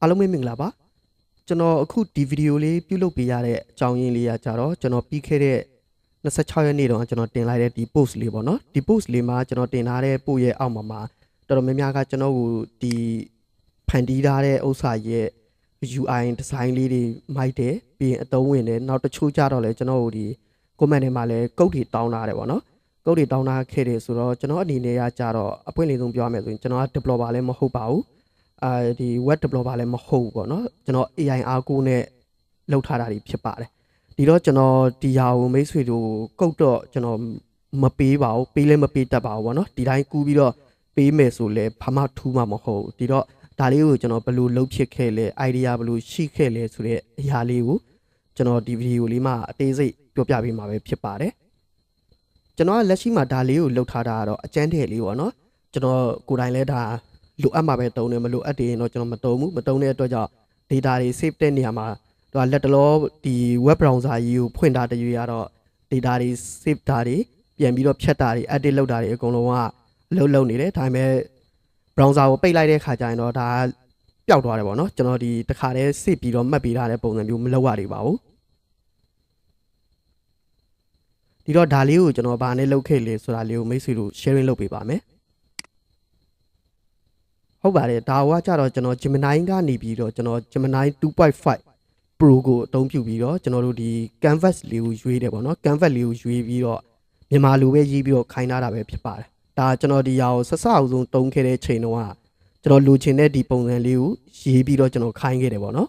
အားလုံးပဲမင်္ဂလာပါကျွန်တော်အခုဒီဗီဒီယိုလေးပြုလုပ်ပေးရတဲ့အကြောင်းရင်းလေးကကြတော့ကျွန်တော်ပြီးခဲ့တဲ့26ရက်နေ့တုန်းကကျွန်တော်တင်လိုက်တဲ့ဒီ post လေးပေါ့နော်ဒီ post လေးမှာကျွန်တော်တင်ထားတဲ့ post ရဲ့အောက်မှာမှာတော်တော်များများကကျွန်တော်ကိုဒီဖန်တီးထားတဲ့ဥစ္စာရဲ့ UI design လေးတွေမိုက်တယ်ပြီးရင်အသုံးဝင်တယ်နောက်တချို့ကြတော့လဲကျွန်တော်တို့ဒီ comment တွေမှာလဲကုတ်တွေတောင်းထားတယ်ပေါ့နော်ကုတ်တွေတောင်းထားခဲ့တယ်ဆိုတော့ကျွန်တော်အနေနဲ့ကကြတော့အပွင့်လေးဆုံးပြောရမယ်ဆိုရင်ကျွန်တော်က developer လည်းမဟုတ်ပါဘူး အာဒီ web developer လည်းမဟုတ်ဘူးပေါ့နော်ကျွန်တော် AI R9 နဲ့လောက်ထားတာတွေဖြစ်ပါတယ်ဒီတော့ကျွန်တော်ဒီဟာကိုမိတ်ဆွေတို့ကုတ်တော့ကျွန်တော်မပေးပါဘူးပေးလည်းမပေးတတ်ပါဘူးပေါ့နော်ဒီတိုင်းကူးပြီးတော့ပေးမယ်ဆိုလဲဘာမှထူးမှမဟုတ်ဘူးဒီတော့ဒါလေးကိုကျွန်တော်ဘယ်လိုလုပ်ဖြစ်ခဲ့လဲ idea ဘယ်လိုရှိခဲ့လဲဆိုတဲ့အရာလေးကိုကျွန်တော်ဒီဗီဒီယိုလေးမှာအသေးစိတ်ပြောပြပေးမှာပဲဖြစ်ပါတယ်ကျွန်တော်ကလက်ရှိမှာဒါလေးကိုလုပ်ထားတာကတော့အကျန်းတဲ့လေးပေါ့နော်ကျွန်တော်ကိုယ်တိုင်လဲဒါ လိုအပ်မှာပဲတုံးတယ်မလိုအပ်တယ်ရင်တော့ကျွန်တော်မတုံးဘူးမတုံးတဲ့အတွက်ကြောင့် data တွေ save တဲ့နေရာမှာသူကလက်တလောဒီ web browser ကြီးကိုဖွင့်တာတရွေရတော့ data တွေ save တာတွေပြန်ပြီးတော့ဖြတ်တာတွေ edit လုပ်တာတွေအကုန်လုံးကအလုပ်လုပ်နေတယ်ဒါပေမဲ့ browser ကိုပိတ်လိုက်တဲ့ခါကျရင်တော့ဒါပျောက်သွားတယ်ပေါ့နော်ကျွန်တော်ဒီတစ်ခါတည်း save ပြီးတော့မှတ်ပေးထားတဲ့ပုံစံမျိုးမလုပ်ရသေးပါဘူးဒီတော့ဒါလေးကိုကျွန်တော်ဗာနဲ့လုပ်ခဲ့လေဆိုတာလေးကိုမိတ်ဆွေတို့ sharing လုပ်ပေးပါမယ် ဟုတ်ပါတယ်ဒါကကြတော့ကျွန်တော် Gemini ကနေပြီးတော့ကျွန်တော် Gemini 2.5 Pro ကိုအသုံးပြုပြီးတော့ကျွန်တော်တို့ဒီ canvas လေးကိုရွေးတယ်ပေါ့နော် canvas လေးကိုရွေးပြီးတော့မြန်မာလိုပဲရေးပြီးတော့ခိုင်းထားတာပဲဖြစ်ပါတယ်ဒါကျွန်တော်ဒီဟာကိုဆက်စအောင်ဆုံးတုံးခဲ့တဲ့ချိန်တုန်းကကျွန်တော်လိုချင်တဲ့ဒီပုံစံလေးကိုရေးပြီးတော့ကျွန်တော်ခိုင်းခဲ့တယ်ပေါ့နော်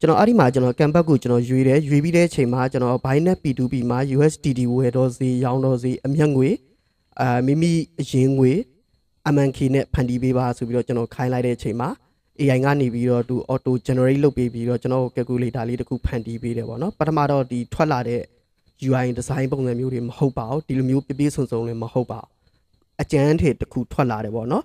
ကျွန်တော်အဲ့ဒီမှာကျွန်တော် canvas ကိုကျွန်တော်ရွေးတယ်ရွေးပြီးတဲ့ချိန်မှာကျွန်တော် Binance P2P မှာ USDT ဝယ်တော့စီရောင်းတော့စီအမျက်ငွေအာမိမိအရင်ငွေ MNK နဲ့ဖန်တီးပေးပါဆိုပြီးတော့ကျွန်တော်ခိုင်းလိုက်တဲ့အချိန်မှာ AI ကနေပြီးတော့သူ auto generate လုပ်ပေးပြီးတော့ကျွန်တော် calculator လေးတစ်ခုဖန်တီးပေးတယ်ပေါ့နော်ပထမတော့ဒီထွက်လာတဲ့ UI design ပုံစံမျိုးတွေမဟုတ်ပါဘူးဒီလိုမျိုးပြပြဆုံဆုံလည်းမဟုတ်ပါဘူးအကျန်းထေတစ်ခုထွက်လာတယ်ပေါ့နော်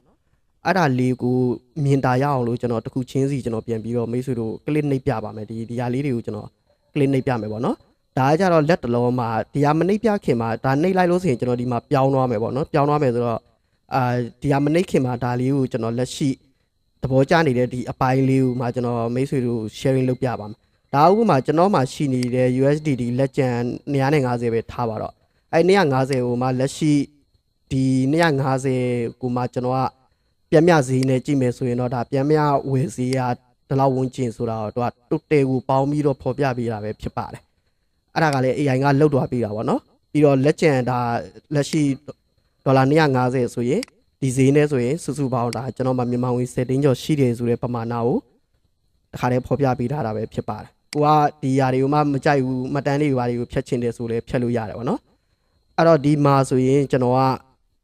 အဲ့ဒါလေးကိုမြင်တာရအောင်လို့ကျွန်တော်တစ်ခုချင်းစီကျွန်တော်ပြန်ပြီးတော့မိတ်ဆွေတို့ click နှိပ်ပြပါမယ်ဒီဒီဟာလေးတွေကိုကျွန်တော် click နှိပ်ပြမယ်ပေါ့နော်ဒါကကြတော့လက်တလုံးမှာဒီဟာမနှိပ်ပြခင်မှာဒါနှိပ်လိုက်လို့ဆိုရင်ကျွန်တော်ဒီမှာပြောင်းသွားမယ်ပေါ့နော်ပြောင်းသွားမယ်ဆိုတော့ အာဒီဟာမနှိတ်ခင်မှာဒါလေးကိုကျွန်တော်လက်ရှိသဘောကျနေတဲ့ဒီအပိုင်းလေးကိုမှကျွန်တော်မိတ်ဆွေတို့ sharing လုပ်ပြပါမယ်။ဒါဥပမာကျွန်တော်မှရှိနေတဲ့ USDT လက်ကျန်250ပဲထားပါတော့။အဲ250ကိုမှလက်ရှိဒီ250ကိုမှကျွန်တော်ကပြန်မြဈေးနဲ့ကြည့်မယ်ဆိုရင်တော့ဒါပြန်မြဝယ်ဈေးကဒီလောက်ဝန်းကျင်ဆိုတာတော့သူကတုတ်တဲကိုပေါင်းပြီးတော့ဖော်ပြပေးတာပဲဖြစ်ပါတယ်။အဲ့ဒါကလည်း AI ကလှုပ်သွားပေးတာပေါ့နော်။ပြီးတော့လက်ကျန်ဒါလက်ရှိ ဒေါ်လာ250ဆိုရင်ဒီဈေးနဲ့ဆိုရင်စုစုပေါင်းဒါကျွန်တော်မှမြန်မာငွေ7သိန်းကျော်ရှိတယ်ဆိုတဲ့ပမာဏကိုတခါတည်းဖော်ပြပေးထားတာပဲဖြစ်ပါတယ်။ကိုကဒီຢာတွေကိုမှမကြိုက်ဘူးမှတ်တမ်းတွေဘာတွေကိုဖြတ်ချင်တယ်ဆိုလဲဖြတ်လို့ရတယ်ဗောနော်။အဲ့တော့ဒီမှာဆိုရင်ကျွန်တော်က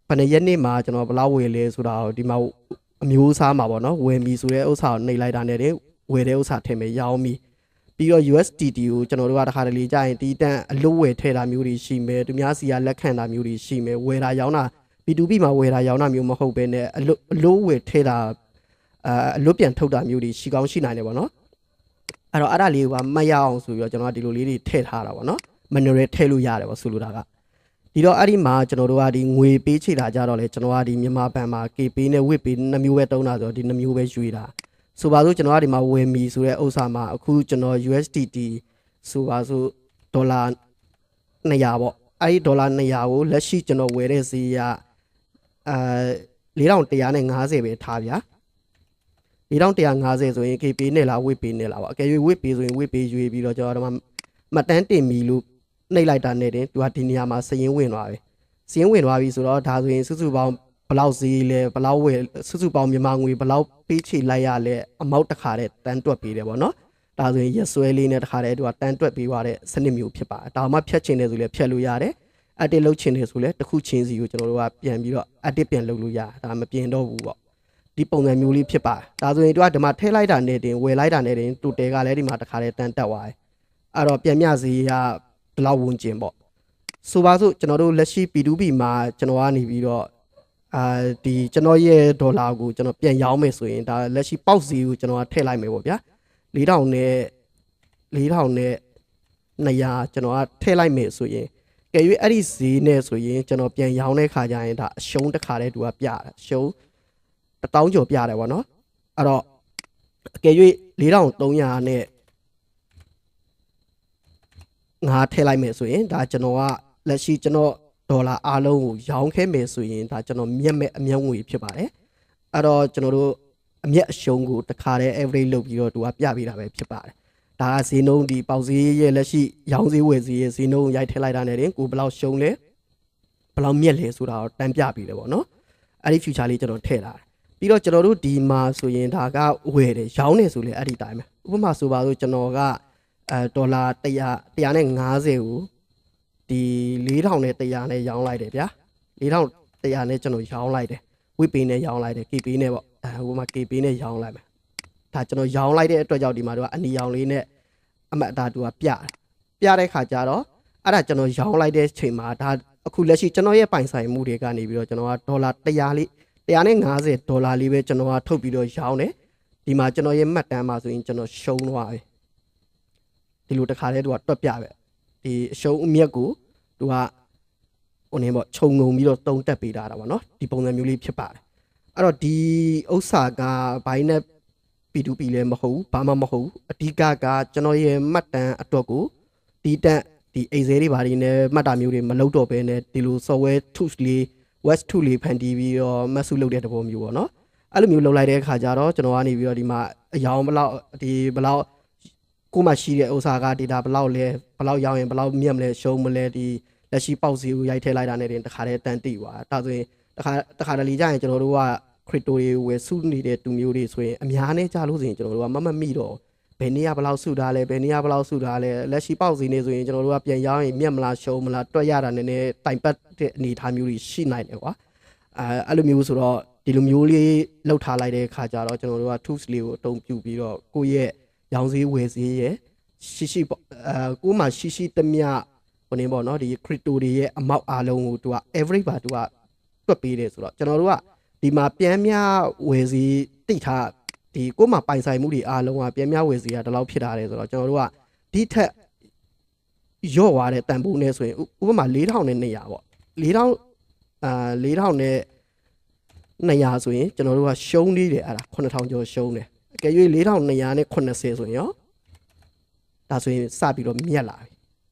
ဘယ်နှစ်ရက်နေ့မှာကျွန်တော်ဘယ်လောက်ဝယ်လဲဆိုတာကိုဒီမှာအမျိုးအစားမှာဗောနော်ဝယ်မီဆိုတဲ့ဥစ္စာကိုနှိပ်လိုက်တာနဲ့တည်းဝယ်တဲ့ဥစ္စာထည့်မယ်ရောင်းမီ ပြီးတော့ USDT ကိုကျွန်တော်တို့ကတစ်ခါတလေကြာရင်တီးတန့်အလို့ဝယ်ထည့်တာမျိုးတွေရှိမယ်သူများစီကလက်ခံတာမျိုးတွေရှိမယ်ဝယ်တာရောင်းတာ B2B မှာဝယ်တာရောင်းတာမျိုးမဟုတ်ဘဲနဲ့အလို့အလို့ဝယ်ထည့်တာအာအလို့ပြန်ထုတ်တာမျိုးတွေရှိကောင်းရှိနိုင်တယ်ဗောနော်အဲ့တော့အဲ့ဒါလေးကမတ်ရအောင်ဆိုပြီးတော့ကျွန်တော်ကဒီလိုလေးတွေထည့်ထားတာဗောနော် manual ထည့်လို့ရတယ်ဗောဆိုလိုတာကဒီတော့အဲ့ဒီမှာကျွန်တော်တို့ကဒီငွေပေးချေတာကြတော့လေကျွန်တော်ကဒီမြန်မာဘဏ်မှာ KP နဲ့ WIP ပေးနှစ်မျိုးပဲတုံးတာဆိုတော့ဒီနှစ်မျိုးပဲယူတာ ဆိုပါစို့ကျွန်တော်ကဒီမှာဝယ်မီဆိုတဲ့ဥစ္စာမှာအခုကျွန်တော် USDT ဆိုပါစို့ဒေါ်လာ200ပေါ့အဲ့ဒီဒေါ်လာ200ကိုလက်ရှိကျွန်တော်ဝယ်တဲ့ဈေးကအာ4150ပဲထားဗျာ4150ဆိုရင် KP နဲ့လား WIP ပေးနဲ့လားပေါ့အကယ်၍ WIP ပေးဆိုရင် WIP ပေးရွေးပြီးတော့ကျွန်တော်တို့မှတန်းတင်မီလို့နှိပ်လိုက်တာနဲ့တင်သူကဒီနေရာမှာစရင်ဝင်သွားပြီစရင်ဝင်သွားပြီဆိုတော့ဒါဆိုရင်စုစုပေါင်း ဘလောက်ဈေးလဲဘလောက်ဝယ်စုစုပေါင်းမြန်မာငွေဘလောက်ပေးချေလိုက်ရလဲအမောက်တစ်ခါတည်းတန်းတွက်ပေးတယ်ပေါ့နော်ဒါဆိုရင်ရက်စွဲလေးနဲ့တစ်ခါတည်းသူကတန်းတွက်ပေးသွားတဲ့စနစ်မျိုးဖြစ်ပါတယ်ဒါမှဖြတ်ချင်တယ်ဆိုလည်းဖြတ်လို့ရတယ် edit လုပ်ချင်တယ်ဆိုလည်းတစ်ခုချင်းစီကိုကျွန်တော်တို့ကပြန်ပြီးတော့ edit ပြန်လုပ်လို့ရတယ်ဒါမပြင်တော့ဘူးပေါ့ဒီပုံစံမျိုးလေးဖြစ်ပါတယ်ဒါဆိုရင်သူကဒီမှာထည့်လိုက်တာနဲ့တင်ဝယ်လိုက်တာနဲ့တင်တူတဲကလည်းဒီမှာတစ်ခါတည်းတန်းတက်သွားတယ်အဲ့တော့ပြန်မြဈေးကဘလောက်ဝင်ကျင်ပေါ့ဆိုပါစို့ကျွန်တော်တို့လက်ရှိ P2P မှာကျွန်တော်ကနေပြီးတော့ အာဒီကျွန်တော်ရဲ့ဒေါ်လာကိုကျွန်တော်ပြန်ရောင်းမယ်ဆိုရင်ဒါလက်ရှိပေါက်စီကိုကျွန်တော်ကထည့်လိုက်မယ်ပေါ့ဗျာ4000နဲ့4000နဲ့200ကျွန်တော်ကထည့်လိုက်မယ်ဆိုရင်ကဲ၍အဲ့ဒီဈေးနဲ့ဆိုရင်ကျွန်တော်ပြန်ရောင်းတဲ့ခါကျရင်ဒါအရှုံးတစ်ခါတည်းသူကပြတာရှုံး1000ကျော်ပြတယ်ပေါ့နော်အဲ့တော့အကကယ်၍4300နဲ့ငါထည့်လိုက်မယ်ဆိုရင်ဒါကျွန်တော်ကလက်ရှိကျွန်တော် ဒေါ်လာအားလုံးကိုရောင်းခဲ့မယ်ဆိုရင်ဒါကျွန်တော်မြက်မဲ့အမျက်ငွေဖြစ်ပါတယ်အဲ့တော့ကျွန်တော်တို့အမျက်အရှုံးကိုတစ်ခါတည်း average လုပ်ပြီးတော့သူကပြပေးတာပဲဖြစ်ပါတယ်ဒါကဈေးနှုန်းဒီပေါက်ဈေးရဲ့လက်ရှိရောင်းဈေးဝယ်ဈေးရဲ့ဈေးနှုန်းရိုက်ထည့်လိုက်တာနဲ့တင်ကိုဘယ်လောက်ရှုံးလဲဘယ်လောက်မြက်လဲဆိုတာကိုတန်းပြပေးတယ်ပေါ့နော်အဲ့ဒီ future လေးကျွန်တော်ထည့်လာတယ်ပြီးတော့ကျွန်တော်တို့ဒီမှာဆိုရင်ဒါကဝယ်တယ်ရောင်းတယ်ဆိုလေအဲ့ဒီတိုင်းပဲဥပမာဆိုပါဆိုကျွန်တော်ကအဲဒေါ်လာ100 150ကို ဒီ4000နဲ့100နဲ့ရောင်းလိုက်တယ်ဗျာ4100နဲ့ကျွန်တော်ရောင်းလိုက်တယ်ဝိပေနဲ့ရောင်းလိုက်တယ် KP နဲ့ပေါ့အဲဟိုမှာ KP နဲ့ရောင်းလိုက်မယ်ဒါကျွန်တော်ရောင်းလိုက်တဲ့အတွက်ကြောင့်ဒီမှာတော့အနီရောင်လေးနဲ့အမတ်အတာတူကပြတယ်ပြတဲ့ခါကျတော့အဲ့ဒါကျွန်တော်ရောင်းလိုက်တဲ့ချိန်မှာဒါအခုလက်ရှိကျွန်တော်ရဲ့ပိုင်ဆိုင်မှုတွေကနေပြီးတော့ကျွန်တော်ကဒေါ်လာ100လေး150ဒေါ်လာလေးပဲကျွန်တော်ကထုတ်ပြီးတော့ရောင်းတယ်ဒီမှာကျွန်တော်ရဲ့မှတ်တမ်းမှာဆိုရင်ကျွန်တော်ရှုံးသွားပြီဒီလိုတစ်ခါတည်းသူကတွက်ပြပဲ ဒီအရှုံးအမြက်ကိုသူကဟိုနေပေါ့ခြုံငုံပြီးတော့တုံးတက်ပေးတာတာပေါ့နော်ဒီပုံစံမျိုးလေးဖြစ်ပါတယ်အဲ့တော့ဒီဥစ္စာကဘိုင်းနဲ့ P2P လည်းမဟုတ်ဘူးဘာမှမဟုတ်ဘူးအဓိကကကျွန်တော်ရဲ့မှတ်တမ်းအတွက်ကိုဒီတက်ဒီအိဇဲတွေဘာတွေနဲ့မှတ်တာမျိုးတွေမလုပ်တော့ဘဲနဲ့ဒီလို software tools လေး west tool လေးဖန်တီးပြီးတော့မတ်စုလုပ်တဲ့တဘောမျိုးပေါ့နော်အဲ့လိုမျိုးလုပ်လိုက်တဲ့အခါကျတော့ကျွန်တော်ကနေပြီးတော့ဒီမှာအယောင်ဘလောက်ဒီဘလောက် ကိုမှရှိတဲ့ဥစ္စာက data ဘလောက်လဲဘလောက်ရောင်းရင်ဘလောက်မြတ်မလဲရှုံးမလဲဒီလက်ရှိပေါက်စီကိုရိုက်ထည့်လိုက်တာနဲ့တင်တခါတည်းတန်တိသွားဒါဆိုရင်တခါတခါတလေကြာရင်ကျွန်တော်တို့က crypto တွေဝယ်စုနေတဲ့တူမျိုးတွေဆိုရင်အများနဲ့ကြာလို့ဆိုရင်ကျွန်တော်တို့ကမမမိတော့ဘယ်နေရဘလောက်စုထားလဲဘယ်နေရဘလောက်စုထားလဲလက်ရှိပေါက်စီနေဆိုရင်ကျွန်တော်တို့ကပြန်ရောင်းရင်မြတ်မလားရှုံးမလားတွက်ရတာနည်းနည်းတိုင်ပတ်တဲ့အနေအထားမျိုးတွေရှိနိုင်တယ်ကွာအဲအဲ့လိုမျိုးဆိုတော့ဒီလိုမျိုးလေးလောက်ထားလိုက်တဲ့အခါကျတော့ကျွန်တော်တို့က tools လေးကိုအသုံးပြုပြီးတော့ကိုယ့်ရဲ့ ရောင်းစည်းဝယ်စည်းရဲ့ရှိရှိပေါ့အဲကိုယ်မှာရှိရှိတမျှဟိုနေပေါ့နော်ဒီ crypto တွေရဲ့အမောက်အားလုံးကိုသူက average ပါသူကတွက်ပေးတယ်ဆိုတော့ကျွန်တော်တို့ကဒီမှာပြန်မြဝယ်စည်းတိထားဒီကိုယ်မှာပိုင်ဆိုင်မှုတွေအားလုံးကပြန်မြဝယ်စည်းကဒီလောက်ဖြစ်တာတယ်ဆိုတော့ကျွန်တော်တို့ကဒီထက်ရော့သွားတဲ့တန်ဖိုးနဲ့ဆိုရင်ဥပမာ4000နဲ့200ပေါ့4000အာ4000နဲ့200ဆိုရင်ကျွန်တော်တို့ကရှုံးနေတယ်အဲ့ဒါ9000ကျော်ရှုံးတယ်အ ကယ်၍4200နဲ့80ဆိုရင်ရောဒါဆိုရင်စပြီးတော့မြက်လာ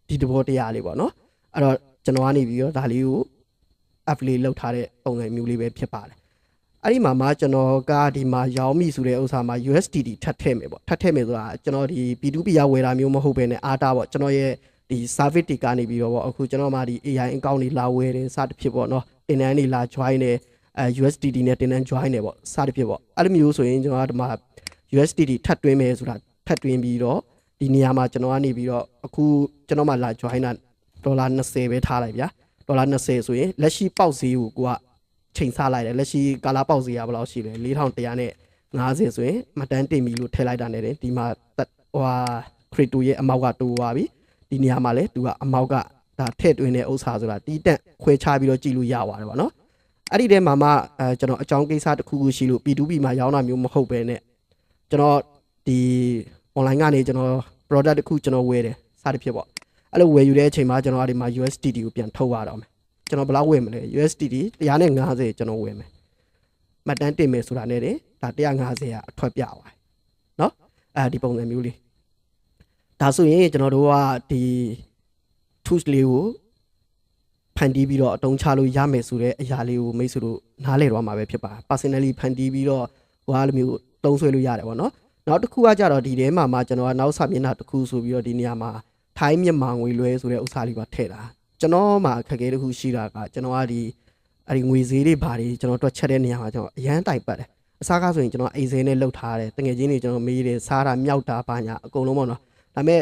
ပြီဒီတဘောတရားလေးပေါ့နော်အဲ့တော့ကျွန်တော်ကနေပြီးတော့ဒါလေးကို affiliate လောက်ထားတဲ့ပုံစံမျိုးလေးပဲဖြစ်ပါတယ်အဲ့ဒီမှာမှကျွန်တော်ကဒီမှာရောင်းမိဆိုတဲ့ဥစ္စာမှာ USDT ထပ်ထည့်မယ်ပေါ့ထပ်ထည့်မယ်ဆိုတာကျွန်တော်ဒီ P2P ရဝယ်တာမျိုးမဟုတ်ဘဲနဲ့အားတာပေါ့ကျွန်တော်ရဲ့ဒီ service တွေကနေပြီးတော့ပေါ့အခုကျွန်တော်မှဒီ AI account တွေလာဝယ်တယ်စသဖြင့်ပေါ့နော်တင်တန်းတွေလာ join တယ်အဲ USDT နဲ့တင်တန်း join တယ်ပေါ့စသဖြင့်ပေါ့အဲ့လိုမျိုးဆိုရင်ကျွန်တော်ကဒီမှာ USDT ထပ်တွင်းမယ်ဆိုတာထပ်တွင်းပြီးတော့ဒီနေရာမှာကျွန်တော်ကနေပြီးတော့အခုကျွန်တော်မှလာ join တာဒေါ်လာ20ပဲထားလိုက်ဗျာဒေါ်လာ20ဆိုရင်လက်ရှိပေါက်ဈေးကိုကိုကချိန်ဆလိုက်တယ်လက်ရှိကာလာပေါက်ဈေးကဘယ်လောက်ရှိလဲ4100နဲ့50ဆိုရင်မတန်းတင်ပြီလို့ထည့်လိုက်တာနဲ့တင်ဒီမှာဟိုဟာခရစ်တိုရဲ့အမောက်ကတိုးသွားပြီဒီနေရာမှာလဲသူကအမောက်ကဒါထည့်တွင်းတဲ့ဥစ္စာဆိုတာတီးတက်ခွဲခြားပြီးတော့ကြည့်လို့ရပါတယ်ဗောနော်အဲ့ဒီထဲမှာမှအဲကျွန်တော်အကြောင်းကိစ္စတစ်ခုခုရှိလို့ P2P မှာရောင်းတာမျိုးမဟုတ်ပဲနဲ့ ကျွန်တော်ဒီ online ကနေကျွန်တော် product တစ်ခုကျွန်တော်ဝယ်တယ်စသဖြင့်ပေါ့အဲ့လိုဝယ်ယူတဲ့အချိန်မှာကျွန်တော်အဲ့ဒီမှာ USDT ကိုပြန်ထုတ်ရတော့မယ်ကျွန်တော်ဘယ်လောက်ဝယ်မလဲ USDT 150ကျွန်တော်ဝယ်မယ်မှတ်တမ်းတင်မယ်ဆိုတာနဲ့တင်ဒါ150ကအထွက်ပြသွားတယ်เนาะအဲဒီပုံစံမျိုးလေးဒါဆိုရင်ကျွန်တော်တို့ကဒီ tools လေးကိုဖန်တီးပြီးတော့အတုံးချလို့ရမယ်ဆိုတဲ့အရာလေးကိုမိတ်ဆွေတို့နားလည်တော့မှာပဲဖြစ်ပါ personally ဖန်တီးပြီးတော့ဟိုအားလိုမျိုး တုံးဆွဲလို့ရတယ်ပေါ့နော်နောက်တစ်ခုကကြတော့ဒီထဲမှာမှကျွန်တော်ကနောက်စာမျက်နှာတစ်ခုဆိုပြီးတော့ဒီနေရာမှာထိုင်းမြန်မာငွေလွှဲဆိုတဲ့ဥစ္စာလေးပါထည့်တာကျွန်တော်မှာခက်ခဲတစ်ခုရှိတာကကျွန်တော်ကဒီအဲ့ဒီငွေဈေးတွေဘာတွေကျွန်တော်တွက်ချက်တဲ့နေရာမှာကျွန်တော်အရန်တိုင်ပတ်တယ်အစားကားဆိုရင်ကျွန်တော်အိမ်စင်းနဲ့လှုပ်ထားတယ်တငယ်ချင်းတွေကျွန်တော်မေးတယ်စားတာမြောက်တာဘာညာအကုန်လုံးပေါ့နော်ဒါပေမဲ့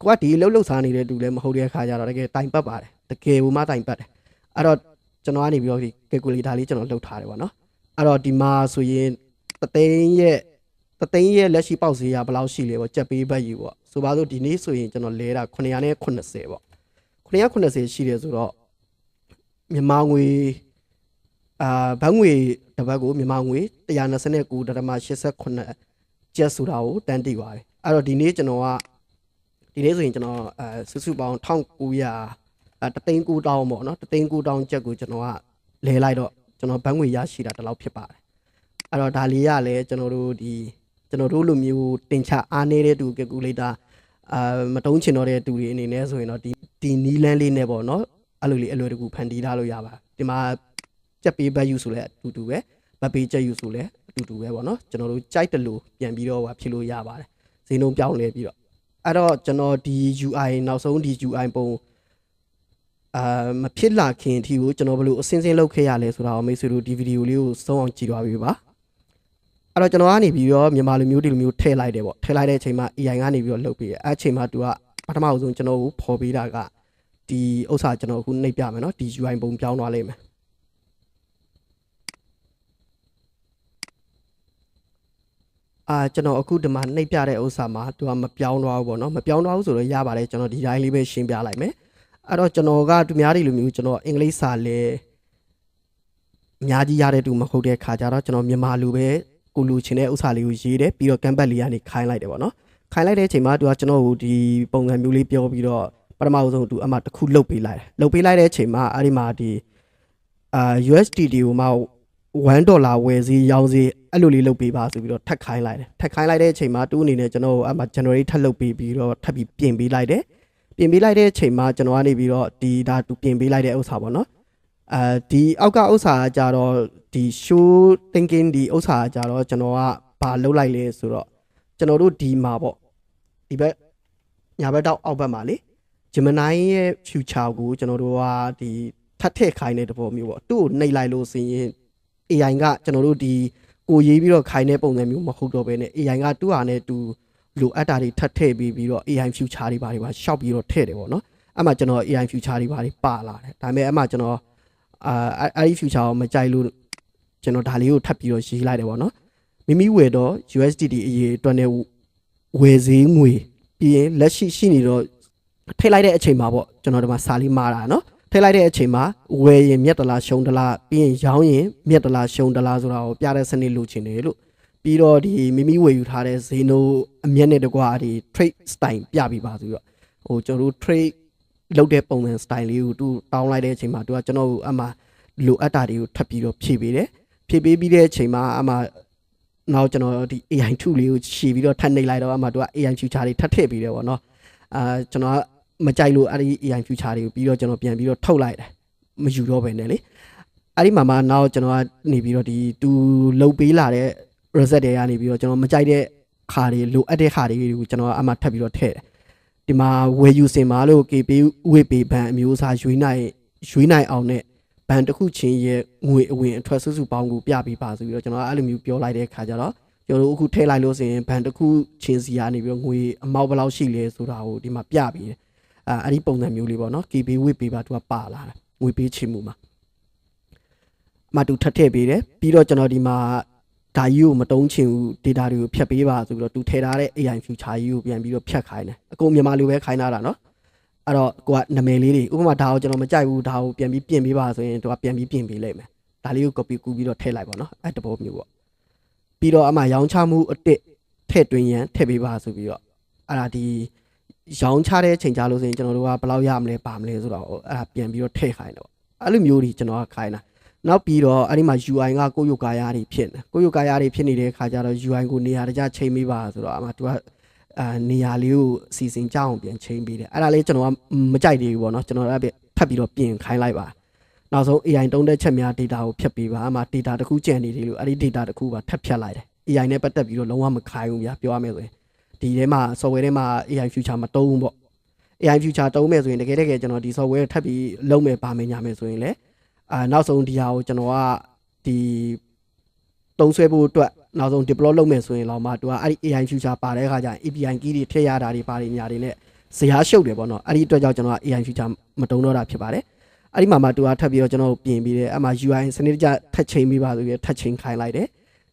ကိုကဒီလှုပ်လှုပ်စားနေတဲ့သူလည်းမဟုတ်တဲ့အခါကျတော့တကယ်တိုင်ပတ်ပါတယ်တကယ်ဘူးမှတိုင်ပတ်တယ်အဲ့တော့ကျွန်တော်ကနေပြီးတော့ဒီ calculator လေးကျွန်တော်လှုပ်ထားတယ်ပေါ့နော်အဲ့တော့ဒီမှာဆိုရင် တသိန်းရဲ့တသိန်းရဲ့လက်ရှိပေါက်ဈေးကဘယ်လောက်ရှိလဲပေါ့ကြက်ပေးဘက်ယူပေါ့ဆိုပါစို့ဒီနေ့ဆိုရင်ကျွန်တော်လဲတာ980ပေါ့980ရှိတယ်ဆိုတော့မြန်မာငွေအာဘတ်ငွေတစ်ဘတ်ကိုမြန်မာငွေ129.89ကျပ်ဆိုတာကိုတန်းတိပါတယ်အဲ့တော့ဒီနေ့ကျွန်တော်ကဒီနေ့ဆိုရင်ကျွန်တော်အဲစုစုပေါင်း1900အဲတသိန်း9တောင်းပေါ့နော်တသိန်း9တောင်းကျပ်ကိုကျွန်တော်ကလဲလိုက်တော့ကျွန်တော်ဘတ်ငွေရရှိတာတလောက်ဖြစ်ပါတယ် အဲ့တော့ဒါလေးရလဲကျွန်တော်တို့ဒီကျွန်တော်တို့လိုမျိုးတင်ချအားနေတဲ့တူကယ်ကူလေတာအာမတုံးချင်တော့တဲ့တူတွေအနေနဲ့ဆိုရင်တော့ဒီဒီနီလန်းလေးနဲ့ပေါ့နော်အဲ့လိုလေးအလွယ်တကူဖန်တီးထားလို့ရပါဒီမှာကြက်ပေးဘတ်ယူဆိုလဲအတူတူပဲဘတ်ပေးချက်ယူဆိုလဲအတူတူပဲပေါ့နော်ကျွန်တော်တို့ကြိုက်တယ်လို့ပြန်ပြီးတော့ဟိုဖြစ်လို့ရပါတယ်ဈေးနှုန်းပြောင်းလဲပြီးတော့အဲ့တော့ကျွန်တော်ဒီ UI နောက်ဆုံးဒီ UI ပုံအာမဖြစ်လာခင်အထိကိုကျွန်တော်ဘယ်လိုအစင်းစင်းလုပ်ခဲ့ရလဲဆိုတာကိုမိတ်ဆွေတို့ဒီဗီဒီယိုလေးကိုစုံအောင်ကြည့်သွားပြီပါ အဲ့တော့ကျွန်တော်ကနေပြီးတော့မြန်မာလူမျိုးဒီလူမျိုးထည့်လိုက်တယ်ပေါ့ထည့်လိုက်တဲ့အချိန်မှာ AI ကနေပြီးတော့လုပ်ပြီးအဲ့အချိန်မှာသူကပထမဆုံးကျွန်တော်ကိုဖော်ပေးတာကဒီဥစ္စာကျွန်တော်အခုနှိပ်ပြမယ်နော်ဒီ UI ပုံပြောင်းသွားလိမ့်မယ်အာကျွန်တော်အခုဒီမှာနှိပ်ပြတဲ့ဥစ္စာမှာသူကမပြောင်းသွားဘူးပေါ့နော်မပြောင်းသွားဘူးဆိုတော့ရပါတယ်ကျွန်တော်ဒီတိုင်းလေးပဲရှင်းပြလိုက်မယ်အဲ့တော့ကျွန်တော်ကသူများတွေလိုမျိုးကျွန်တော်အင်္ဂလိပ်စာလဲအများကြီးရတဲ့သူမဟုတ်တဲ့ခါကျတော့ကျွန်တော်မြန်မာလူပဲ ကိုလူချင်တဲ့ဥစ္စာလေးကိုရေးတယ်ပြီးတော့ကမ်ဘတ်လေးကနေခိုင်းလိုက်တယ်ပေါ့နော်ခိုင်းလိုက်တဲ့အချိန်မှာသူကကျွန်တော်ကိုဒီပုံစံမျိုးလေးပြောပြီးတော့ပထမဆုံးသူအမှတစ်ခုလုတ်ပေးလိုက်တယ်လုတ်ပေးလိုက်တဲ့အချိန်မှာအဲ့ဒီမှာဒီအာ USDT ကိုမှ1ဒေါ်လာဝယ်စီရောင်းစီအဲ့လိုလေးလုပ်ပေးပါဆိုပြီးတော့ထပ်ခိုင်းလိုက်တယ်ထပ်ခိုင်းလိုက်တဲ့အချိန်မှာသူ့အနေနဲ့ကျွန်တော်အမှ generate ထပ်လုပ်ပေးပြီးတော့ထပ်ပြီးပြင်ပေးလိုက်တယ်ပြင်ပေးလိုက်တဲ့အချိန်မှာကျွန်တော်ကနေပြီးတော့ဒီဒါသူပြင်ပေးလိုက်တဲ့ဥစ္စာပေါ့နော် အဲဒီအောက်ကဥစ္စာကကြတော့ဒီ show thinking ဒီဥစ္စာကကြတော့ကျွန်တော်ကဘာလုပ်လိုက်လဲဆိုတော့ကျွန်တော်တို့ဒီမှာပေါ့ဒီဘက်ညာဘက်တော့အောက်ဘက်မှာလေ Gemini ရဲ့ future ကိုကျွန်တော်တို့ကဒီထပ်ထည့်ခိုင်းတဲ့တဘောမျိုးပေါ့သူ့ကိုနှိပ်လိုက်လို့ဆိုရင် AI ကကျွန်တော်တို့ဒီကိုရေးပြီးတော့ခိုင်းတဲ့ပုံစံမျိုးမဟုတ်တော့ဘဲနဲ့ AI ကသူ့ဟာနဲ့သူလိုအပ်တာတွေထပ်ထည့်ပြီးပြီးတော့ AI future တွေဘာတွေပါရှောက်ပြီးတော့ထည့်တယ်ပေါ့နော်အဲ့မှာကျွန်တော် AI future တွေဘာတွေပါလာတယ်ဒါပေမဲ့အဲ့မှာကျွန်တော် အာအဲ့ဒီ future ကိုမကြိုက်လို့ကျွန်တော်ဒါလေးကိုထပ်ပြီးတော့ရေးလိုက်တယ်ပေါ့နော်မိမိဝယ်တော့ USDT အရေးအတွက်နဲ့ဝယ်ဈေးငွေပြီးရင်လက်ရှိရှိနေတော့ထည့်လိုက်တဲ့အချိန်မှာပေါ့ကျွန်တော်ဒီမှာစာလေးမှားတာနော်ထည့်လိုက်တဲ့အချိန်မှာဝယ်ရင်မြက်တလားရှုံတလားပြီးရင်ရောင်းရင်မြက်တလားရှုံတလားဆိုတာကိုပြတဲ့စနစ်လိုချင်တယ်လို့ပြီးတော့ဒီမိမိဝယ်ယူထားတဲ့ဈေးနှုန်းအမျက်နဲ့တကွာဒီ trade style ပြပြီးပါဆိုတော့ဟိုကျွန်တော်တို့ trade လုပ်တဲ့ပုံစံ style လေးကိုသူတောင်းလိုက်တဲ့အချိန်မှာသူကကျွန်တော်ကိုအမှလိုအပ်တာတွေကိုထပ်ပြီးတော့ဖြည့်ပေးတယ်ဖြည့်ပေးပြီးတဲ့အချိန်မှာအမှနောက်ကျွန်တော်ဒီ AI 2လေးကိုရှည်ပြီးတော့ထပ်နှိပ်လိုက်တော့အမှသူက AI future တွေထပ်ထည့်ပေးတယ်ပေါ့နော်အာကျွန်တော်မကြိုက်လို့အဲ့ဒီ AI future တွေကိုပြီးတော့ကျွန်တော်ပြန်ပြီးတော့ထုတ်လိုက်တယ်မယူတော့ပဲနဲ့လေအဲ့ဒီမှာမှနောက်ကျွန်တော်ကနေပြီးတော့ဒီသူလုတ်ပေးလာတဲ့ reset တွေကနေပြီးတော့ကျွန်တော်မကြိုက်တဲ့ခါတွေလိုအပ်တဲ့ခါတွေကိုကျွန်တော်အမှထပ်ပြီးတော့ထည့်တယ် ဒီမှာဝယ်ယူစင်မာလို့ KP ဝေပေဘန်အမျိုးအစားရွေးနိုင်ရွေးနိုင်အောင်နဲ့ဘန်တစ်ခုချင်းရဲ့ငွေအဝင်အထွက်စုစုပေါင်းကိုပြပေးပါဆိုပြီးတော့ကျွန်တော်အဲ့လိုမျိုးပြောလိုက်တဲ့ခါကျတော့ကျွန်တော်တို့အခုထည့်လိုက်လို့ဆိုရင်ဘန်တစ်ခုချင်းစီကနေပြီးတော့ငွေအမောက်ဘယ်လောက်ရှိလဲဆိုတာကိုဒီမှာပြပေးတယ်အာအဲ့ဒီပုံစံမျိုးလေးပေါ့နော် KB ဝစ်ပေးပါသူကပါလာတယ်ငွေပေးချင်မှုမှာအမတူထပ်ထည့်ပေးတယ်ပြီးတော့ကျွန်တော်ဒီမှာ ဒါကြီးကိုမတုံးချင်ဘူး data တွေကိုဖြတ်ပေးပါဆိုပြီးတော့သူထည့်ထားတဲ့ AI future ကြီးကိုပြန်ပြီးတော့ဖြတ်ခိုင်းတယ်အကုန်မြန်မာလိုပဲခိုင်းထားတာနော်အဲ့တော့ကိုကနာမည်လေးတွေဥပမာဒါကိုကျွန်တော်မကြိုက်ဘူးဒါကိုပြန်ပြီးပြင်ပေးပါဆိုရင်သူကပြန်ပြီးပြင်ပေးလိုက်မယ်ဒါလေးကို copy ကူးပြီးတော့ထည့်လိုက်ပါနော်အဲ့တဘောမျိုးပေါ့ပြီးတော့အမှရောင်းချမှုအတစ်ထည့်သွင်းရန်ထည့်ပေးပါဆိုပြီးတော့အဲ့ဒါဒီရောင်းချတဲ့ချိန်ကြလို့ဆိုရင်ကျွန်တော်တို့ကဘယ်လောက်ရမလဲပါမလဲဆိုတော့အဲ့ဒါပြန်ပြီးတော့ထည့်ခိုင်းတယ်ပေါ့အဲ့လိုမျိုးတွေကျွန်တော်ကခိုင်းတာ နောက်ပြီးတော့အဲ့ဒီမှာ UI ကကိုယုတ်ကာယာတွေဖြစ်နေကိုယုတ်ကာယာတွေဖြစ်နေတဲ့အခါကျတော့ UI ကိုနေရာတကျချိန်ပေးပါဆိုတော့အမှသူကအာနေရာလေးကိုစီစဉ်ကြအောင်ပြန်ချိန်ပေးတယ်အဲ့ဒါလေးကျွန်တော်ကမကြိုက်သေးဘူးပေါ့နော်ကျွန်တော်ကဖတ်ပြီးတော့ပြင်ခိုင်းလိုက်ပါနောက်ဆုံး AI တုံးတဲ့ချက်များ data ကိုဖြတ်ပေးပါအမှ data တစ်ခုကျန်နေတယ်လို့အဲ့ဒီ data တစ်ခုပါထပ်ဖြတ်လိုက်တယ် AI နဲ့ပတ်သက်ပြီးတော့လုံးဝမခိုင်းဘူးဗျာပြောရမယ်ဆိုရင်ဒီထဲမှာ software ထဲမှာ AI future မတုံးဘူးပေါ့ AI future တုံးမယ်ဆိုရင်တကယ်တကယ်ကျွန်တော်ဒီ software ထပ်ပြီးလုံးမယ်ပါမယ်ညာမယ်ဆိုရင်လည်း အာနောက်ဆုံးဒီဟာကိုကျွန်တော်ကဒီတုံးဆွဲဖို့အတွက်နောက်ဆုံး deploy လုပ်မယ်ဆိုရင်တော့မှသူကအဲ့ဒီ AI future ပါတဲ့အခါကျရင် API key တွေထည့်ရတာတွေပါတယ်ညာတွေနဲ့ဇရာရှုပ်တယ်ပေါ့နော်အဲ့ဒီအတွက်ကြောင့်ကျွန်တော်က AI future မတုံးတော့တာဖြစ်ပါတယ်အဲ့ဒီမှာမှသူကထပ်ပြီးတော့ကျွန်တော်ပြင်ပြီးတယ်အဲ့မှာ UI စနစ်တကျထပ်ချိန်ပြီးပါဆိုပြီးထပ်ချိန်ခိုင်းလိုက်တယ်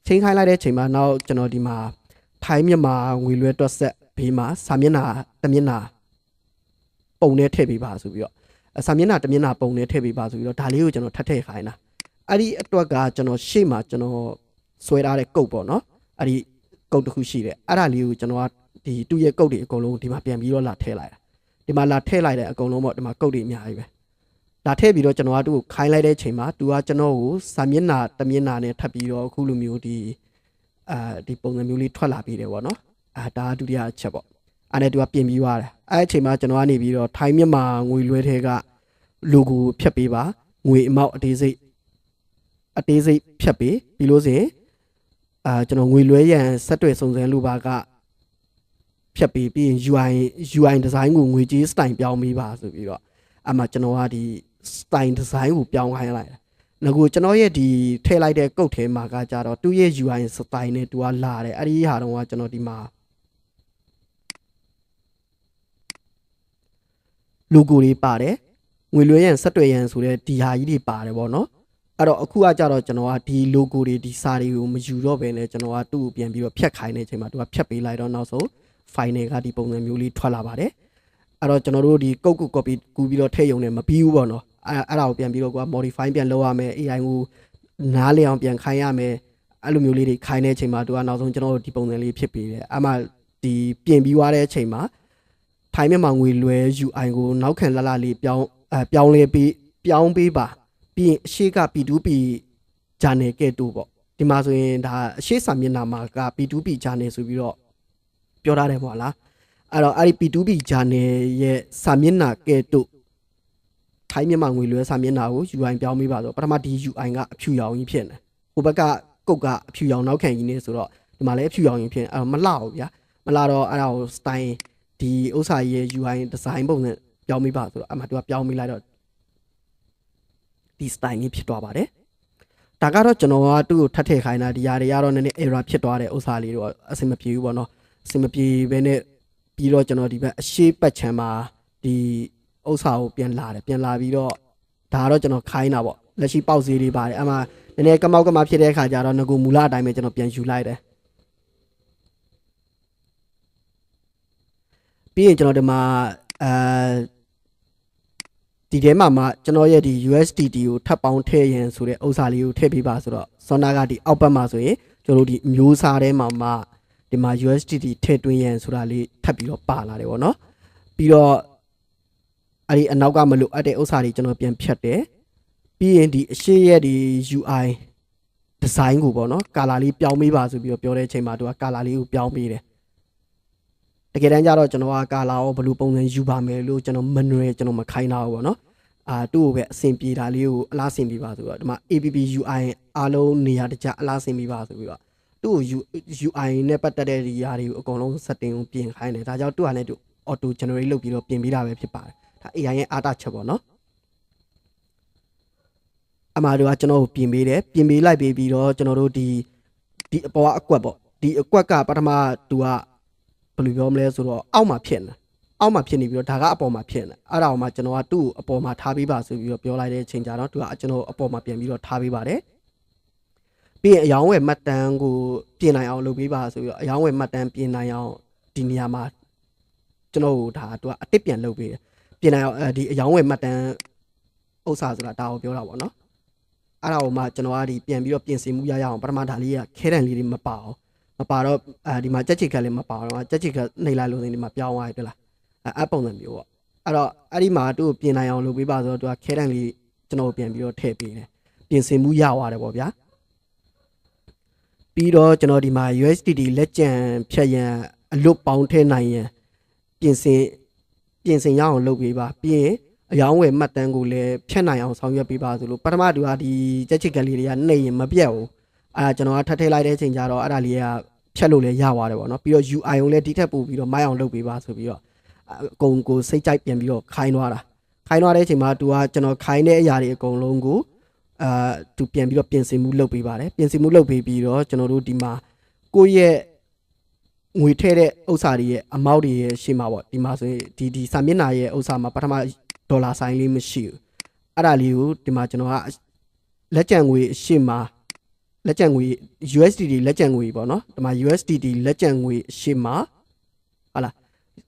ချိန်ခိုင်းလိုက်တဲ့ချိန်မှာနောက်ကျွန်တော်ဒီမှာထိုင်းမြန်မာငွေလွှဲတွက်ဆက်ဘေးမှာစာမျက်နှာတစ်မျက်နှာပုံနဲ့ထည့်ပေးပါဆိုပြီးတော့ စာမျက်နှာတစ်မျက်နှာပုံနဲ့ထည့်ပေးပါဆိုပြီးတော့ဒါလေးကိုကျွန်တော်ထပ်ထည့်ခိုင်းတာအဲ့ဒီအတွက်ကကျွန်တော်ရှေ့မှာကျွန်တော်ဆွဲထားတဲ့ကုတ်ပေါ့နော်အဲ့ဒီကုတ်တစ်ခုရှိတယ်အဲ့ဒါလေးကိုကျွန်တော်ကဒီတူရဲ့ကုတ်တွေအကုန်လုံးဒီမှာပြန်ပြီးတော့လာထည့်လိုက်တာဒီမှာလာထည့်လိုက်တဲ့အကုန်လုံးပေါ့ဒီမှာကုတ်တွေအများကြီးပဲလာထည့်ပြီးတော့ကျွန်တော်ကသူ့ကိုခိုင်းလိုက်တဲ့ချိန်မှာသူကကျွန်တော်ကိုစာမျက်နှာတစ်မျက်နှာနဲ့ထပ်ပြီးတော့အခုလိုမျိုးဒီအာဒီပုံစံမျိုးလေးထွက်လာပြီးတယ်ပေါ့နော်အာဒါကဒုတိယအချက်ပေါ့အဲ့နဲ့သူကပြင်ပြီးသွားတယ် အဲ့အချိန်မှာကျွန်တော်ကနေပြီးတော့ထိုင်းမြန်မာငွေလွှဲထဲက logo ဖြတ်ပေးပါငွေအမောက်အသေးစိတ်အသေးစိတ်ဖြတ်ပေးပြီးလို့ဆိုရင်အာကျွန်တော်ငွေလွှဲရန်ဆက်တွေ့စုံစမ်းလိုပါကဖြတ်ပေးပြီးရင် UI UI design ကိုငွေကြေး style ပြောင်းပေးပါဆိုပြီးတော့အမှကျွန်တော်ကဒီ style design ကိုပြောင်းခိုင်းလိုက်တယ်ငါကကျွန်တော်ရဲ့ဒီထည့်လိုက်တဲ့ကုတ်ထဲမှာကကြတော့သူ့ရဲ့ UI style နဲ့သူကလာတယ်အဲ့ဒီဟာတော့ကကျွန်တော်ဒီမှာ logo တွေပါတယ်ငွေလွှဲရန်ဆက်တွေ့ရန်ဆိုတဲ့ဒီဟာကြီးတွေပါတယ်ပေါ့နော်အဲ့တော့အခုကကြတော့ကျွန်တော်ကဒီ logo တွေဒီစာတွေကိုမယူတော့ဘဲနဲ့ကျွန်တော်ကသူ့ကိုပြန်ပြီးတော့ဖြတ်ခိုင်းတဲ့အချိန်မှာသူကဖြတ်ပေးလိုက်တော့နောက်ဆုံး file ကဒီပုံစံမျိုးလေးထွက်လာပါတယ်အဲ့တော့ကျွန်တော်တို့ဒီကုတ်ကုတ် copy ကူးပြီးတော့ထည့်ရုံနဲ့မပြီးဘူးပေါ့နော်အဲ့အဲ့ဒါကိုပြန်ပြီးတော့ကိုက modify ပြန်လုပ်ရမယ် AI ကိုနားလည်အောင်ပြန်ခိုင်းရမယ်အဲ့လိုမျိုးလေးတွေခိုင်းတဲ့အချိန်မှာသူကနောက်ဆုံးကျွန်တော်တို့ဒီပုံစံလေးဖြစ်ပေးတယ်အမှဒီပြင်ပြီးသွားတဲ့အချိန်မှာ ထိုင်းမြန်မာငွေလွှဲ UI ကိုနောက်ခံလလလေးပြောင်းအဲပြောင်းလဲပြီးပြောင်းပေးပါပြီးရင်အရှိက P2P channel ကဲ့သို့ပေါ့ဒီမှာဆိုရင်ဒါအရှိစာမျက်နှာမှာက P2P channel ဆိုပြီးတော့ပြောထားတယ်ပေါ့လားအဲ့တော့အဲ့ဒီ P2P channel ရဲ့စာမျက်နှာကဲ့သို့ထိုင်းမြန်မာငွေလွှဲစာမျက်နှာကို UI ပြောင်းပေးပါဆိုပထမဒီ UI ကအဖြူရောင်ကြီးဖြစ်နေဟိုဘက်ကကုတ်ကအဖြူရောင်နောက်ခံကြီးနေဆိုတော့ဒီမှာလည်းအဖြူရောင်ကြီးဖြစ်နေအဲ့တော့မလှဘူးဗျာမလှတော့အဲ့ဒါကို style ဒီဥစ္စာကြီးရဲ့ UI design ပုံစံပြောင်းမိပါဆိုတော့အမှသူကပြောင်းမိလိုက်တော့ဒီ style ကြီးဖြစ်သွားပါတယ်ဒါကတော့ကျွန်တော်ကသူ့ကိုထပ်ထည့်ခိုင်းတာဒီຢာတွေကတော့နည်းနည်း error ဖြစ်သွားတဲ့ဥစ္စာလေးတော့အဆင်မပြေဘူးပေါ့နော်အဆင်မပြေဘဲနဲ့ပြီးတော့ကျွန်တော်ဒီဘက်အရှိပတ်ချမ်းမှာဒီဥစ္စာကိုပြန်လာတယ်ပြန်လာပြီးတော့ဒါကတော့ကျွန်တော်ခိုင်းတာပေါ့လက်ရှိပေါက်ဈေးလေးပါတယ်အမှနည်းနည်းကမောက်ကမဖြစ်တဲ့ခါကျတော့ငကူမူလအတိုင်းပဲကျွန်တော်ပြန်ယူလိုက်တယ် ပြီးရင်ကျွန်တော်ဒီမှာအဲဒီထဲမှာမှကျွန်တော်ရဲ့ဒီ USDT ကိုထပ်ပေါင်းထည့်ရင်ဆိုတဲ့ဥစ္စာလေးကိုထည့်ပေးပါဆိုတော့ Sona ကဒီအောက်ဘက်မှာဆိုရင်ကျွန်တော်တို့ဒီအမျိုးအစားထဲမှာမှဒီမှာ USDT ထည့်သွင်းရန်ဆိုတာလေးထပ်ပြီးတော့ပါလာတယ်ပေါ့နော်ပြီးတော့အဲ့ဒီအနောက်ကမလို့အပ်တဲ့ဥစ္စာတွေကျွန်တော်ပြန်ဖြတ်တယ်ပြီးရင်ဒီအရှိရဲ့ဒီ UI design ကိုပေါ့နော်ကာလာလေးပြောင်းပေးပါဆိုပြီးတော့ပြောတဲ့အချိန်မှာသူကကာလာလေးကိုပြောင်းပေးတယ် တကယ်တမ်းကျတော့ကျွန်တော်ကကာလာရောဘယ်လိုပုံစံယူပါမယ်လို့ကျွန်တော် manual ကျွန်တော်မခိုင်းတာဘူးပေါ့နော်အာသူ့ကိုပဲအဆင်ပြေတာလေးကိုအလားဆင်ပြေပါဆိုတော့ဒီမှာ APP UI အားလုံးနေရာတကျအလားဆင်ပြေပါဆိုပြီးတော့သူ့ကို UI နဲ့ပတ်သက်တဲ့ဒီຢာတွေကိုအကုန်လုံး setting ကိုပြင်ခိုင်းတယ်ဒါကြောင့်သူ့ဟာနဲ့သူ auto generate လုပ်ပြီးတော့ပြင်ပေးတာပဲဖြစ်ပါတယ်ဒါ AI ရဲ့အားတာချက်ပေါ့နော်အမှားတို့ကကျွန်တော်ကိုပြင်ပေးတယ်ပြင်ပေးလိုက်ပေးပြီးတော့ကျွန်တော်တို့ဒီဒီအပေါ်ကအကွက်ပေါ့ဒီအကွက်ကပထမသူက ဘယ်လိုပြောမလဲဆိုတော့အောက်မှာဖြစ်နေအောက်မှာဖြစ်နေပြီးတော့ဒါကအပေါ်မှာဖြစ်နေအဲ့ဒါအောင်မှကျွန်တော်ကသူ့ကိုအပေါ်မှာထားပေးပါဆိုပြီးတော့ပြောလိုက်တဲ့အချိန်ကျတော့သူကကျွန်တော်အပေါ်မှာပြန်ပြီးတော့ထားပေးပါတယ်ပြီးရင်အယောင်းဝယ်မှတ်တမ်းကိုပြင်နိုင်အောင်လုပ်ပေးပါဆိုပြီးတော့အယောင်းဝယ်မှတ်တမ်းပြင်နိုင်အောင်ဒီနေရာမှာကျွန်တော်တို့ဒါသူကအတစ်ပြန်လုပ်ပေးတယ်ပြင်နိုင်အောင်အဲဒီအယောင်းဝယ်မှတ်တမ်းဥစ္စာဆိုတာဒါကိုပြောတာပေါ့နော်အဲ့ဒါကိုမှကျွန်တော်ကဒီပြန်ပြီးတော့ပြင်ဆင်မှုရရအောင်ပထမဒါလေးကခဲတံလေးတွေမပါအောင် မပါတော့အဲဒီမှာကြက်ချီကလည်းမပါတော့ကြက်ချီကနှိပ်လိုက်လို့ဒီမှာပြောင်းသွားပြီတွေ့လားအဲအပုံစံမျိုးပေါ့အဲ့တော့အဲ့ဒီမှာသူ့ကိုပြင်နိုင်အောင်လုပ်ပေးပါဆိုတော့သူကခဲတန်လေးကျွန်တော်ပြန်ပြီးတော့ထည့်ပေးတယ်ပြင်ဆင်မှုရသွားတယ်ပေါ့ဗျာပြီးတော့ကျွန်တော်ဒီမှာ USDT လက်ကျန်ဖြတ်ရန်အလွတ်ပေါင်းထည့်နိုင်ရန်ပြင်ဆင်ပြင်ဆင်ရအောင်လုပ်ပေးပါပြီးရင်အယောင်းဝယ်မှတ်တမ်းကိုလည်းဖြတ်နိုင်အောင်ဆောင်ရွက်ပေးပါဆိုလို့ပထမတူကဒီကြက်ချစ်ကလေးတွေကနှိပ်ရင်မပြတ်ဘူး အဲ့ဒါကျွန်တော်ကထပ်ထည့်လိုက်တဲ့အချိန်ကျတော့အဲ့ဒါလေးကဖြတ်လို့လည်းရသွားတယ်ပေါ့နော်ပြီးတော့ UI ကိုလည်းဒီထက်ပို့ပြီးတော့မိုက်အောင်လုပ်ပေးပါဆိုပြီးတော့အကုန်ကိုစိတ်ကြိုက်ပြန်ပြီးတော့ခိုင်းသွားတာခိုင်းသွားတဲ့အချိန်မှာသူကကျွန်တော်ခိုင်းတဲ့အရာတွေအကုန်လုံးကိုအာသူပြန်ပြီးတော့ပြင်ဆင်မှုလုပ်ပေးပါတယ်ပြင်ဆင်မှုလုပ်ပေးပြီးတော့ကျွန်တော်တို့ဒီမှာကိုယ့်ရဲ့ငွေထည့်တဲ့ဥစ္စာတွေရဲ့အမောက်တွေရဲ့ရှေ့မှာပေါ့ဒီမှာဆိုရင်ဒီဒီစာမျက်နှာရဲ့ဥစ္စာမှာပထမဒေါ်လာဆိုင်လေးမရှိဘူးအဲ့ဒါလေးကိုဒီမှာကျွန်တော်ကလက်ကျန်ငွေအရှိမှာ လက်ကျန်ငွေ USDT လက်ကျန်ငွေပေါ့နော်ဒီမှာ USDT လက်ကျန်ငွေအရှိမှာဟာလား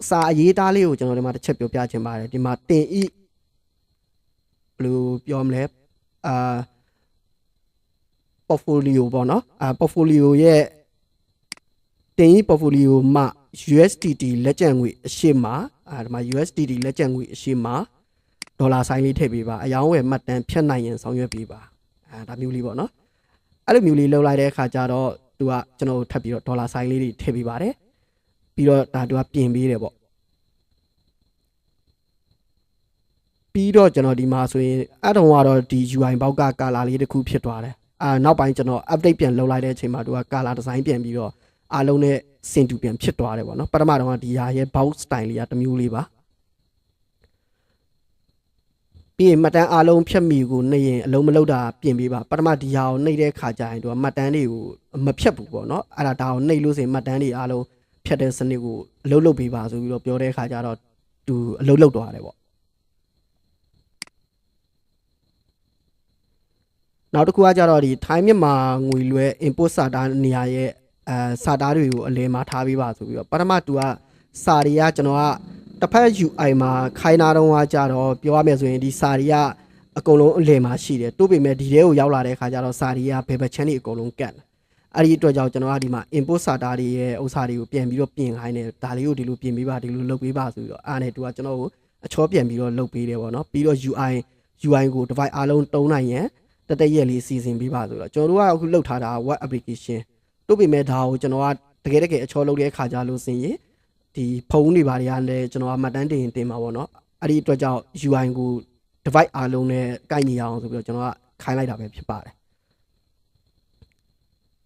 စာအရေးသားလေးကိုကျွန်တော်ဒီမှာတစ်ချက်ပြောပြချင်ပါတယ်ဒီမှာတင်ဤဘယ်လိုပြောမလဲအာ portfolio ပေါ့နော်အာ portfolio ရဲ့တင်ဤ portfolio မှာ USDT လက်ကျန်ငွေအရှိမှာအာဒီမှာ USDT လက်ကျန်ငွေအရှိမှာဒေါ်လာဆိုင်လေးထည့်ပေးပါအယောင်းဝယ်မှတ်တမ်းဖြတ်နိုင်ရင်ဆောင်ရွက်ပေးပါအာဒါမျိုးလေးပေါ့နော် အဲ့လိုမျိုးလေးလောက်လိုက်တဲ့အခါကျတော့သူကကျွန်တော်တို့ထပ်ပြီးတော့ဒေါ်လာဆိုင်လေးတွေထည့်ပေးပါတယ်ပြီးတော့ဒါသူကပြင်ပေးတယ်ပေါ့ပြီးတော့ကျွန်တော်ဒီမှာဆိုရင်အဲ့တုန်းကတော့ဒီ UI ဘောက်ကကာလာလေးတစ်ခုဖြစ်သွားတယ်အာနောက်ပိုင်းကျွန်တော် update ပြန်လုပ်လိုက်တဲ့အချိန်မှာသူကကာလာဒီဇိုင်းပြန်ပြီးတော့အားလုံးနဲ့စင်တူပြန်ဖြစ်သွားတယ်ပေါ့နော်ပထမတော့ကဒီဟာရဲ့ box style လေးကတစ်မျိုးလေးပါ ပြီးရင်မှတ်တမ်းအားလုံးဖြတ်မိကိုနှိပ်ရင်အလုံးမလုံးတာပြင်ပေးပါပထမဒီဟာကိုနှိပ်တဲ့ခါကျရင်သူကမှတ်တမ်းတွေကိုမဖြတ်ဘူးပေါ့နော်အဲ့ဒါဒါကိုနှိပ်လို့ဆိုရင်မှတ်တမ်းတွေအားလုံးဖြတ်တဲ့စနစ်ကိုအလုံးလုံးပေးပါဆိုပြီးတော့ပြောတဲ့ခါကျတော့သူအလုံးလုံးသွားတယ်ပေါ့နောက်တစ်ခုကကြတော့ဒီ time မြန်မာငွေလွှဲ import SATA နေရာရဲ့အဲ SATA တွေကိုအလဲမှာထားပေးပါဆိုပြီးတော့ပထမသူကစာတွေကကျွန်တော်က တစ်ဖက် UI မှာခိုင်းနာတော့ကကြတော့ပြောရမယ်ဆိုရင်ဒီစာတွေကအကုန်လုံးအလဲမှာရှိတယ်တိုးပေမဲ့ဒီထဲကိုရောက်လာတဲ့ခါကျတော့စာတွေကဘယ်ဘက်ချမ်းတွေအကုန်လုံးကတ်တယ်အဲ့ဒီအတွက်ကြောင့်ကျွန်တော်ကဒီမှာ import SATA တွေရဲ့ဥစ္စာတွေကိုပြန်ပြီးတော့ပြင်ခိုင်းတယ်ဒါလေးကိုဒီလိုပြင်ပေးပါဒီလိုလုပ်ပေးပါဆိုပြီးတော့အားနဲ့သူကကျွန်တော်ကိုအချောပြန်ပြီးတော့လုပ်ပေးတယ်ပေါ့နော်ပြီးတော့ UI UI ကို device အားလုံးတုံးနိုင်ရန်တတရက်လေးစီစဉ်ပေးပါဆိုတော့ကျွန်တော်တို့ကအခုလုပ်ထားတာ web application တို့ပေမဲ့ဒါကိုကျွန်တော်ကတကယ်တကယ်အချောလုပ်တဲ့အခါကြလို့စင်ရင် ဒီဖုန်းတွေဘာတွေကလည်းကျွန်တော်ကမှတ်တမ်းတင်ရင်တင်မှာပေါ့နော်အဲ့ဒီအတွက်ကြောင့် UI ကို device အားလုံးနဲ့ကိုက်ညီအောင်ဆိုပြီးတော့ကျွန်တော်ကခိုင်းလိုက်တာပဲဖြစ်ပါတယ်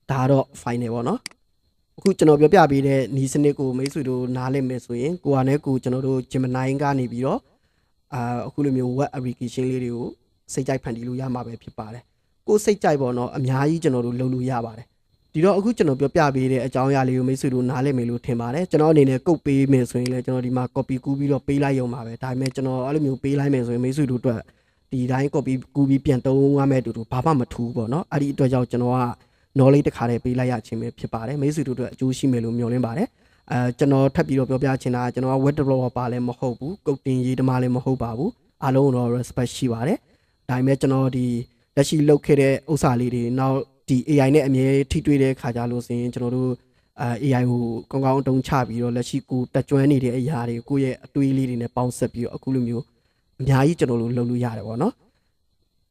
ဒါကတော့ final ပေါ့နော်အခုကျွန်တော်ပြောပြပေးတဲ့နီးစနစ်ကိုမိတ်ဆွေတို့နားလည်မယ်ဆိုရင်ကိုကနဲ့ကိုကျွန်တော်တို့ Gemini ကနေပြီးတော့အာအခုလိုမျိုး web application လေးတွေကိုစိတ်ကြိုက်ဖန်တီးလို့ရမှာပဲဖြစ်ပါတယ်ကိုယ်စိတ်ကြိုက်ပေါ့နော်အများကြီးကျွန်တော်တို့လုပ်လို့ရပါတယ် ဒီတော့အခုကျွန်တော်ပြောပြပေးတဲ့အကြောင်းအရာလေးကိုမိတ်ဆွေတို့နားလည်မယ်လို့ထင်ပါတယ်ကျွန်တော်အနေနဲ့ကုတ်ပေးမယ်ဆိုရင်လည်းကျွန်တော်ဒီမှာ copy ကူးပြီးတော့ပေးလိုက်ရုံပါပဲဒါပေမဲ့ကျွန်တော်အဲ့လိုမျိုးပေးလိုက်မယ်ဆိုရင်မိတ်ဆွေတို့အတွက်ဒီတိုင်း copy ကူးပြီးပြန်သုံးရမယ့်အတူတူဘာမှမထူးပေါ့နော်အဲ့ဒီအတွက်ကြောင့်ကျွန်တော်က knowledge တစ်ခါတည်းပေးလိုက်ရခြင်းပဲဖြစ်ပါတယ်မိတ်ဆွေတို့အတွက်အကျိုးရှိမယ်လို့မျှော်လင့်ပါတယ်အဲကျွန်တော်ထပ်ပြီးတော့ပြောပြချင်တာကကျွန်တော်က web developer လည်းမဟုတ်ဘူးကုတ်တင်ရေးသမားလည်းမဟုတ်ပါဘူးအားလုံးတော့ respect ရှိပါတယ်ဒါပေမဲ့ကျွန်တော်ဒီလက်ရှိလုပ်ခဲ့တဲ့ဥစ္စာလေးတွေနောက် ဒီ AI နဲ့အမြဲထိတွေ့တဲ့ခါကြလို့ဆိုရင်ကျွန်တော်တို့အဲ AI ကိုကောင်းကောင်းအတုံးချပြီးတော့လက်ရှိကိုတက်ကြွနေတဲ့အရာတွေကိုယ့်ရဲ့အတွေးလေးတွေနဲ့ပေါင်းဆက်ပြီးတော့အခုလိုမျိုးအများကြီးကျွန်တော်တို့လုပ်လို့ရတယ်ပေါ့နော်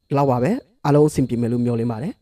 ဒီလောက်ပါပဲအားလုံးအဆင်ပြေမယ်လို့မျှော်လင့်ပါတယ်